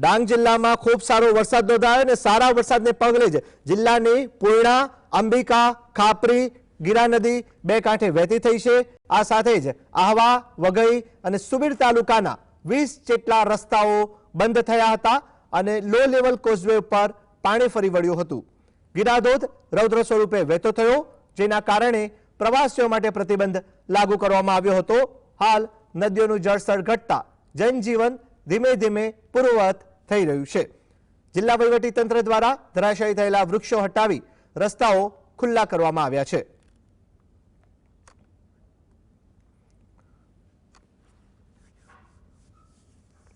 ડાંગ જિલ્લામાં ખૂબ સારો વરસાદ નોંધાયો અને સારા વરસાદને પગલે જ જિલ્લાની પૂર્ણા, અંબિકા, ખાપરી, ગીરા નદી બે કાંઠે વહેતી થઈ છે. આ સાથે જ આહવા, વઘઈ અને સુબીર તાલુકાના વીસ જેટલા રસ્તાઓ બંધ થયા હતા અને લો લેવલ કોઝવે ઉપર પાણી ફરી વળ્યું હતું. ગિરાધોધ રૌદ્ર સ્વરૂપે વહેતો થયો, જેના કારણે પ્રવાસીઓ માટે પ્રતિબંધ લાગુ કરવામાં આવ્યો હતો. હાલ નદીઓનું જળસ્તર ઘટતા જનજીવન ધીમે ધીમે પૂર્વવત થઈ રહ્યું છે. જિલ્લા તંત્ર દ્વારા ધરાશાયી થયેલા વૃક્ષો હટાવી રસ્તાઓ ખુલ્લા કરવામાં આવ્યા છે.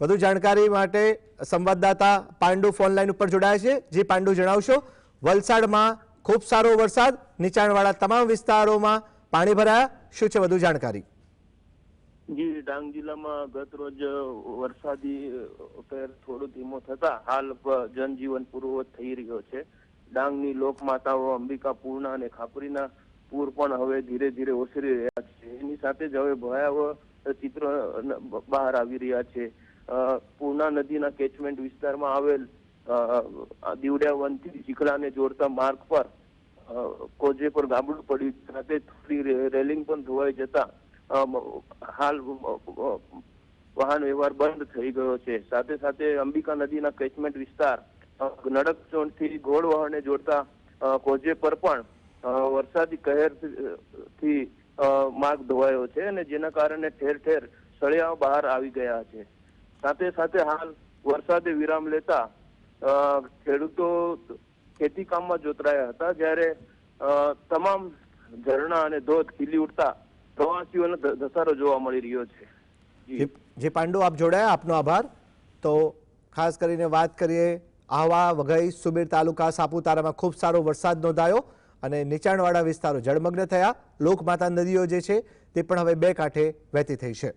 વધુ જાણકારી માટે સંવાદદાતા પાંડુ ફોન લાઈન ઉપર જોડાયા છે. જે પાંડુ, જણાવશો? વલસાડમાં ખૂબ સારો વરસાદ, નીચાણવાળા તમામ વિસ્તારોમાં પાણી ભરાયા. શું છે વધુ જાણકારી? જી ડાંગ જિલ્લામાં ગત રોજ વરસાદી પહેર થોડો ધીમો થતા હાલ જનજીવન પૂર્વવત થઈ રહ્યો છે. ડાંગની લોકમાતાઓ અંબિકા પૂર્ણા અને ખાપરીના પૂર પણ હવે ધીરે ધીરે ઓસરી રહ્યા છે. એની સાથે જ હવે ભયાવહ ચિત્રો બહાર આવી રહ્યા છે. પૂર્ણા નદીના કેચમેન્ટ વિસ્તારમાં આવેલ અ, આ દીવડા વનથી ચીખલાને જોડતા માર્ગ પર કોજે પર ગાબડું પડ્યું સાથે થોડી રેલિંગ પણ ધોવાઈ જતા હાલ વાહન વ્યવહાર બંધ થઈ ગયો છે. સાથે સાથે અંબિકા નદીના કેચમેન્ટ વિસ્તાર અ, નડકચોણથી ઘોડવહરને જોડતા કોજે પર પણ વરસાદી કહેરથી માર્ગ ધોવાયો છે અને જેના કારણે ઠેર ઠેર સળિયાઓ બહાર આવી ગયા છે. સાથે સાથે હાલ વરસાદે વિરામ લેતા ખેડૂતો ખેતી કામમાં જોતરાયા હતા જ્યારે તમામ ઝરણા અને ધોધ ખીલી ઉઠતા પ્રવાસીઓનો ધસારો જોવા મળી રહ્યો છે. જે પાંડુ, આપ જોડાયા? આપનો આભાર. તો ખાસ કરીને વાત કરીએ આહવા, વઘઈ, સુબીર તાલુકા, સાપુતારામાં ખૂબ સારો વરસાદ નોંધાયો અને નીચાણવાળા વિસ્તારો જળમગ્ન થયા. લોકમાતા નદીઓ જે છે તે પણ હવે બે કાંઠે વહેતી થઈ છે.